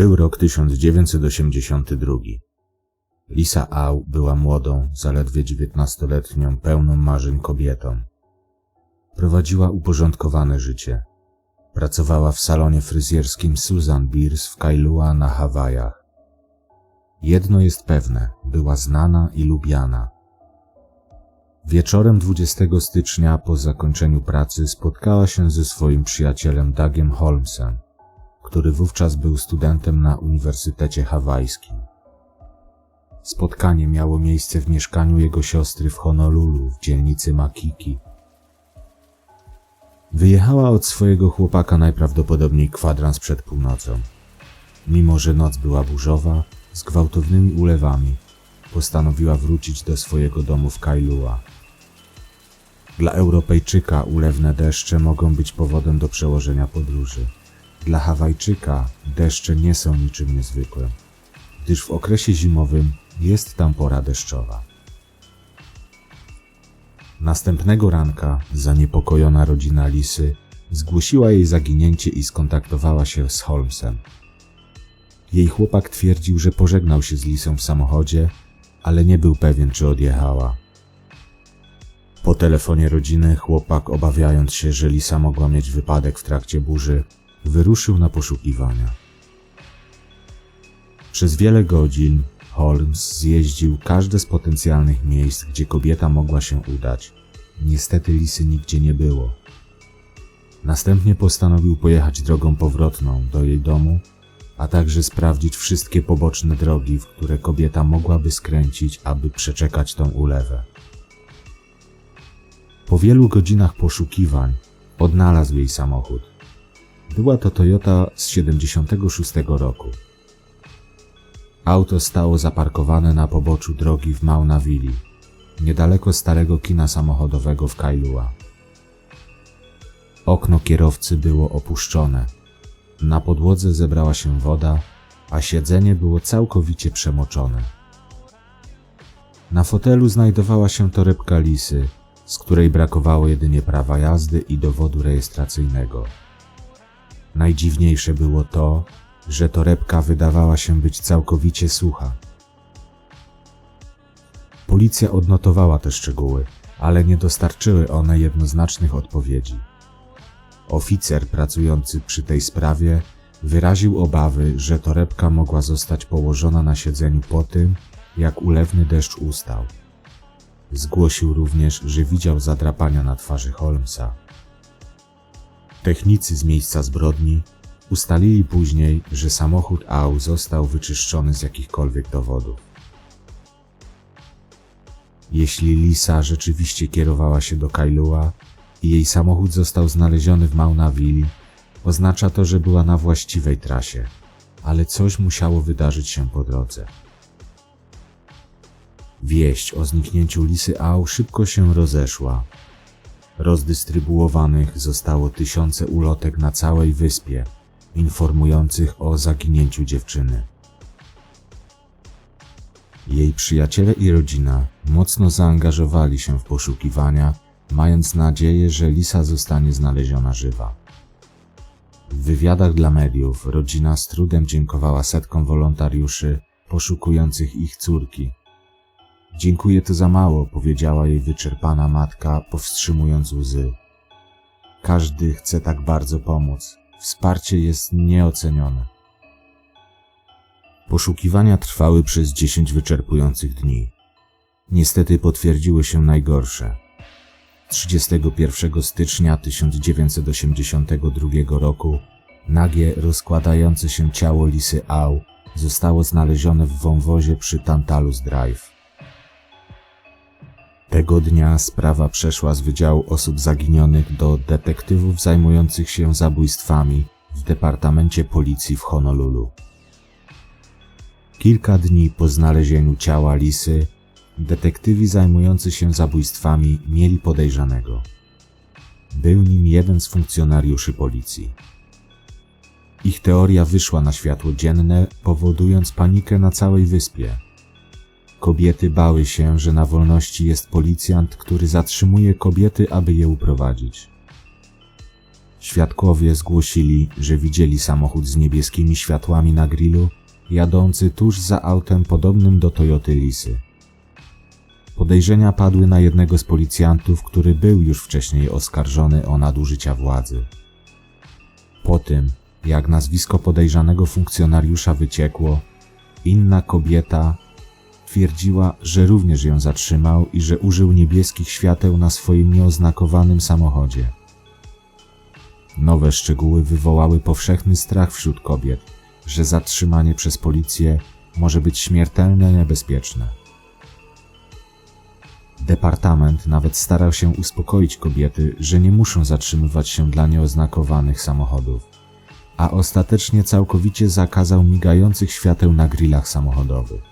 Był rok 1982. Lisa Au była młodą, zaledwie dziewiętnastoletnią, pełną marzeń kobietą. Prowadziła uporządkowane życie. Pracowała w salonie fryzjerskim Susan Beers w Kailua na Hawajach. Jedno jest pewne, była znana i lubiana. Wieczorem 20 stycznia po zakończeniu pracy spotkała się ze swoim przyjacielem Dougiem Holmesem, który wówczas był studentem na Uniwersytecie Hawajskim. Spotkanie miało miejsce w mieszkaniu jego siostry w Honolulu w dzielnicy Makiki. Wyjechała od swojego chłopaka najprawdopodobniej kwadrans przed północą. Mimo, że noc była burzowa, z gwałtownymi ulewami, postanowiła wrócić do swojego domu w Kailua. Dla Europejczyka ulewne deszcze mogą być powodem do przełożenia podróży. Dla Hawajczyka deszcze nie są niczym niezwykłym, gdyż w okresie zimowym jest tam pora deszczowa. Następnego ranka zaniepokojona rodzina Lisy zgłosiła jej zaginięcie i skontaktowała się z Holmesem. Jej chłopak twierdził, że pożegnał się z Lisą w samochodzie, ale nie był pewien, czy odjechała. Po telefonie rodziny chłopak, obawiając się, że Lisa mogła mieć wypadek w trakcie burzy, wyruszył na poszukiwania. Przez wiele godzin Holmes zjeździł każde z potencjalnych miejsc, gdzie kobieta mogła się udać. Niestety Lisy nigdzie nie było. Następnie postanowił pojechać drogą powrotną do jej domu, a także sprawdzić wszystkie poboczne drogi, w które kobieta mogłaby skręcić, aby przeczekać tą ulewę. Po wielu godzinach poszukiwań odnalazł jej samochód. Była to Toyota z 76 roku. Auto stało zaparkowane na poboczu drogi w Maunavili, niedaleko starego kina samochodowego w Kailua. Okno kierowcy było opuszczone. Na podłodze zebrała się woda, a siedzenie było całkowicie przemoczone. Na fotelu znajdowała się torebka lisy, z której brakowało jedynie prawa jazdy i dowodu rejestracyjnego. Najdziwniejsze było to, że torebka wydawała się być całkowicie sucha. Policja odnotowała te szczegóły, ale nie dostarczyły one jednoznacznych odpowiedzi. Oficer pracujący przy tej sprawie wyraził obawy, że torebka mogła zostać położona na siedzeniu po tym, jak ulewny deszcz ustał. Zgłosił również, że widział zadrapania na twarzy Holmesa. Technicy z miejsca zbrodni ustalili później, że samochód AU został wyczyszczony z jakichkolwiek dowodów. Jeśli Lisa rzeczywiście kierowała się do Kailua i jej samochód został znaleziony w Maunaville, oznacza to, że była na właściwej trasie, ale coś musiało wydarzyć się po drodze. Wieść o zniknięciu Lisy Au szybko się rozeszła. Rozdystrybuowanych zostało tysiące ulotek na całej wyspie, informujących o zaginięciu dziewczyny. Jej przyjaciele i rodzina mocno zaangażowali się w poszukiwania, mając nadzieję, że Lisa zostanie znaleziona żywa. W wywiadach dla mediów rodzina z trudem dziękowała setkom wolontariuszy poszukujących ich córki. Dziękuję to za mało, powiedziała jej wyczerpana matka, powstrzymując łzy. Każdy chce tak bardzo pomóc. Wsparcie jest nieocenione. Poszukiwania trwały przez dziesięć wyczerpujących dni. Niestety potwierdziły się najgorsze. 31 stycznia 1982 roku nagie rozkładające się ciało Lisy Au zostało znalezione w wąwozie przy Tantalus Drive. Tego dnia sprawa przeszła z Wydziału Osób Zaginionych do detektywów zajmujących się zabójstwami w Departamencie Policji w Honolulu. Kilka dni po znalezieniu ciała Lisy, detektywi zajmujący się zabójstwami mieli podejrzanego. Był nim jeden z funkcjonariuszy policji. Ich teoria wyszła na światło dzienne, powodując panikę na całej wyspie. Kobiety bały się, że na wolności jest policjant, który zatrzymuje kobiety, aby je uprowadzić. Świadkowie zgłosili, że widzieli samochód z niebieskimi światłami na grillu, jadący tuż za autem podobnym do Toyoty Lisy. Podejrzenia padły na jednego z policjantów, który był już wcześniej oskarżony o nadużycia władzy. Po tym, jak nazwisko podejrzanego funkcjonariusza wyciekło, inna kobieta twierdziła, że również ją zatrzymał i że użył niebieskich świateł na swoim nieoznakowanym samochodzie. Nowe szczegóły wywołały powszechny strach wśród kobiet, że zatrzymanie przez policję może być śmiertelnie niebezpieczne. Departament nawet starał się uspokoić kobiety, że nie muszą zatrzymywać się dla nieoznakowanych samochodów, a ostatecznie całkowicie zakazał migających świateł na grillach samochodowych.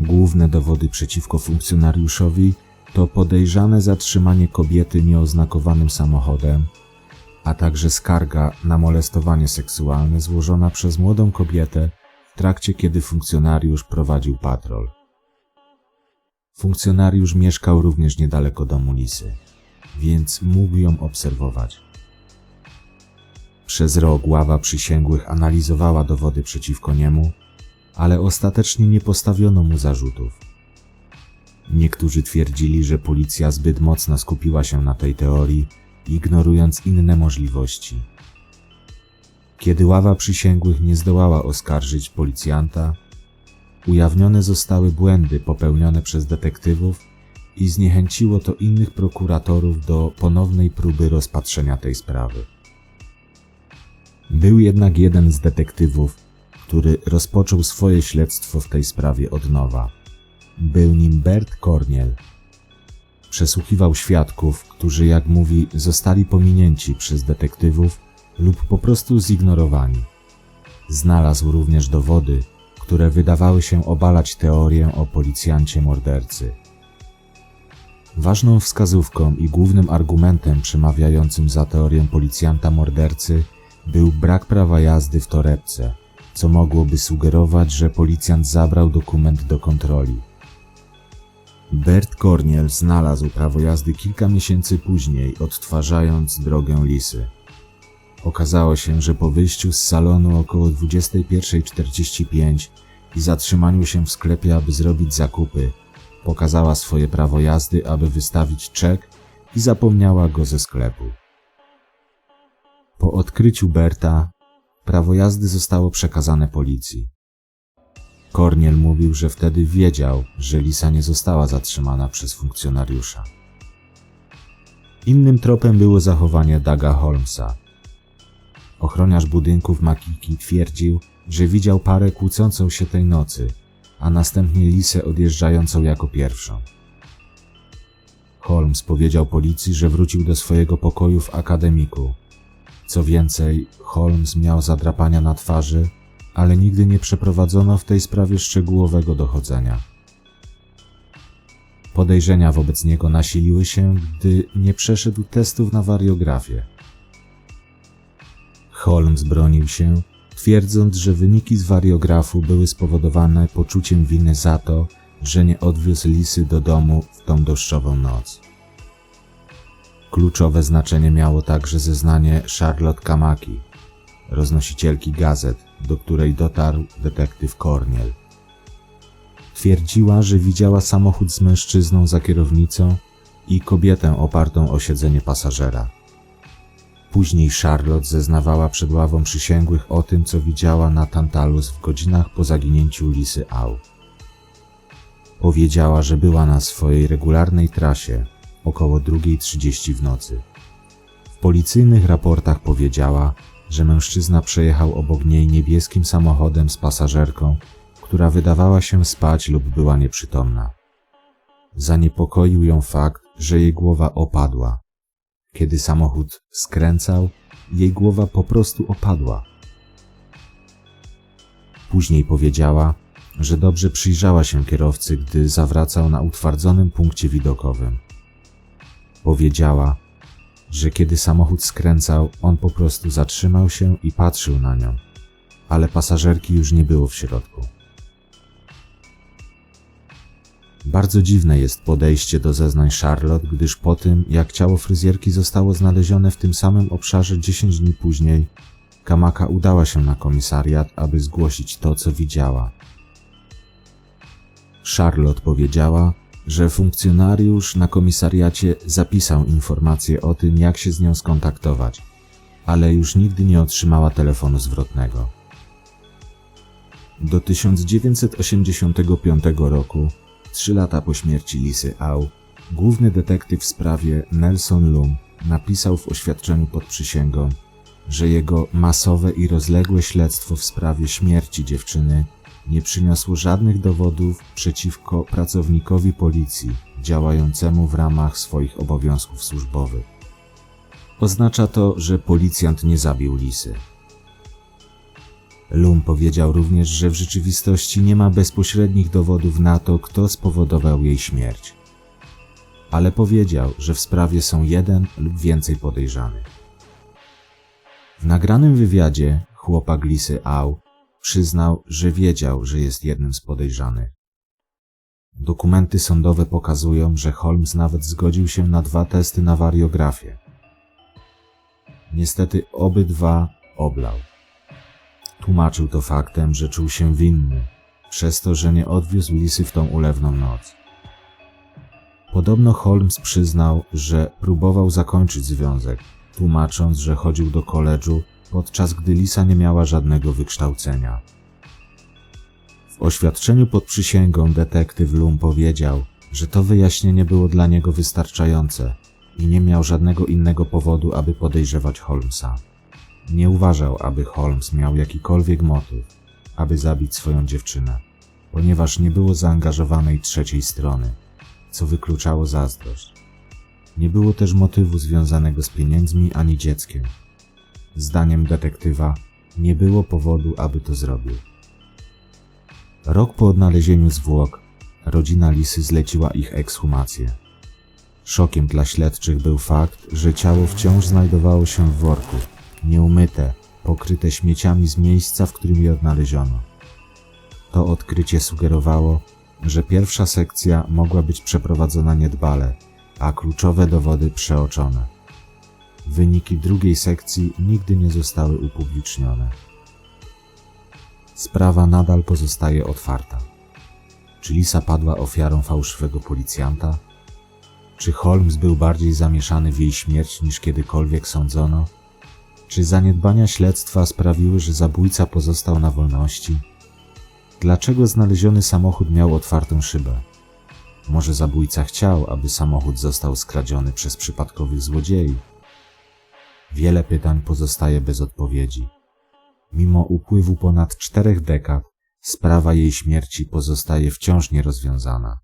Główne dowody przeciwko funkcjonariuszowi to podejrzane zatrzymanie kobiety nieoznakowanym samochodem, a także skarga na molestowanie seksualne złożona przez młodą kobietę w trakcie kiedy funkcjonariusz prowadził patrol. Funkcjonariusz mieszkał również niedaleko domu Lisy, więc mógł ją obserwować. Przez rok ława przysięgłych analizowała dowody przeciwko niemu, ale ostatecznie nie postawiono mu zarzutów. Niektórzy twierdzili, że policja zbyt mocno skupiła się na tej teorii, ignorując inne możliwości. Kiedy ława przysięgłych nie zdołała oskarżyć policjanta, ujawnione zostały błędy popełnione przez detektywów i zniechęciło to innych prokuratorów do ponownej próby rozpatrzenia tej sprawy. Był jednak jeden z detektywów, który rozpoczął swoje śledztwo w tej sprawie od nowa. Był nim Bert Corniel. Przesłuchiwał świadków, którzy, jak mówi, zostali pominięci przez detektywów lub po prostu zignorowani. Znalazł również dowody, które wydawały się obalać teorię o policjancie mordercy. Ważną wskazówką i głównym argumentem przemawiającym za teorię policjanta mordercy był brak prawa jazdy w torebce, co mogłoby sugerować, że policjant zabrał dokument do kontroli. Bert Corniel znalazł prawo jazdy kilka miesięcy później, odtwarzając drogę Lisy. Okazało się, że po wyjściu z salonu około 21.45 i zatrzymaniu się w sklepie, aby zrobić zakupy, pokazała swoje prawo jazdy, aby wystawić czek i zapomniała go ze sklepu. Po odkryciu Berta, prawo jazdy zostało przekazane policji. Korniel mówił, że wtedy wiedział, że Lisa nie została zatrzymana przez funkcjonariusza. Innym tropem było zachowanie Daga Holmesa. Ochroniarz budynków Makiki twierdził, że widział parę kłócącą się tej nocy, a następnie Lisę odjeżdżającą jako pierwszą. Holmes powiedział policji, że wrócił do swojego pokoju w akademiku. Co więcej, Holmes miał zadrapania na twarzy, ale nigdy nie przeprowadzono w tej sprawie szczegółowego dochodzenia. Podejrzenia wobec niego nasiliły się, gdy nie przeszedł testów na wariografię. Holmes bronił się, twierdząc, że wyniki z wariografu były spowodowane poczuciem winy za to, że nie odwiózł Lisy do domu w tą deszczową noc. Kluczowe znaczenie miało także zeznanie Charlotte Kamaki, roznosicielki gazet, do której dotarł detektyw Corniel. Twierdziła, że widziała samochód z mężczyzną za kierownicą i kobietę opartą o siedzenie pasażera. Później Charlotte zeznawała przed ławą przysięgłych o tym, co widziała na Tantalus w godzinach po zaginięciu Lisy Au. Powiedziała, że była na swojej regularnej trasie około 2.30 w nocy. W policyjnych raportach powiedziała, że mężczyzna przejechał obok niej niebieskim samochodem z pasażerką, która wydawała się spać lub była nieprzytomna. Zaniepokoił ją fakt, że jej głowa opadła. Kiedy samochód skręcał, jej głowa po prostu opadła. Później powiedziała, że dobrze przyjrzała się kierowcy, gdy zawracał na utwardzonym punkcie widokowym. Powiedziała, że kiedy samochód skręcał, on po prostu zatrzymał się i patrzył na nią, ale pasażerki już nie było w środku. Bardzo dziwne jest podejście do zeznań Charlotte, gdyż po tym, jak ciało fryzjerki zostało znalezione w tym samym obszarze 10 dni później, Kamaka udała się na komisariat, aby zgłosić to, co widziała. Charlotte powiedziała, że funkcjonariusz na komisariacie zapisał informacje o tym, jak się z nią skontaktować, ale już nigdy nie otrzymała telefonu zwrotnego. Do 1985 roku, trzy lata po śmierci Lisy Au, główny detektyw w sprawie Nelson Lum napisał w oświadczeniu pod przysięgą, że jego masowe i rozległe śledztwo w sprawie śmierci dziewczyny nie przyniosło żadnych dowodów przeciwko pracownikowi policji działającemu w ramach swoich obowiązków służbowych. Oznacza to, że policjant nie zabił Lisy. Lum powiedział również, że w rzeczywistości nie ma bezpośrednich dowodów na to, kto spowodował jej śmierć. Ale powiedział, że w sprawie są jeden lub więcej podejrzanych. W nagranym wywiadzie chłopak Lisy Au przyznał, że wiedział, że jest jednym z podejrzanych. Dokumenty sądowe pokazują, że Holmes nawet zgodził się na dwa testy na wariografię. Niestety obydwa oblał. Tłumaczył to faktem, że czuł się winny, przez to, że nie odwiózł Lisy w tą ulewną noc. Podobno Holmes przyznał, że próbował zakończyć związek, tłumacząc, że chodził do koledżu, podczas gdy Lisa nie miała żadnego wykształcenia. W oświadczeniu pod przysięgą detektyw Lum powiedział, że to wyjaśnienie było dla niego wystarczające i nie miał żadnego innego powodu, aby podejrzewać Holmesa. Nie uważał, aby Holmes miał jakikolwiek motyw, aby zabić swoją dziewczynę, ponieważ nie było zaangażowanej trzeciej strony, co wykluczało zazdrość. Nie było też motywu związanego z pieniędzmi ani dzieckiem. Zdaniem detektywa nie było powodu, aby to zrobił. Rok po odnalezieniu zwłok rodzina Lisy zleciła ich ekshumację. Szokiem dla śledczych był fakt, że ciało wciąż znajdowało się w worku, nieumyte, pokryte śmieciami z miejsca, w którym je odnaleziono. To odkrycie sugerowało, że pierwsza sekcja mogła być przeprowadzona niedbale, a kluczowe dowody przeoczone. Wyniki drugiej sekcji nigdy nie zostały upublicznione. Sprawa nadal pozostaje otwarta. Czy Lisa padła ofiarą fałszywego policjanta? Czy Holmes był bardziej zamieszany w jej śmierć niż kiedykolwiek sądzono? Czy zaniedbania śledztwa sprawiły, że zabójca pozostał na wolności? Dlaczego znaleziony samochód miał otwartą szybę? Może zabójca chciał, aby samochód został skradziony przez przypadkowych złodziei? Wiele pytań pozostaje bez odpowiedzi. Mimo upływu ponad czterech dekad, sprawa jej śmierci pozostaje wciąż nierozwiązana.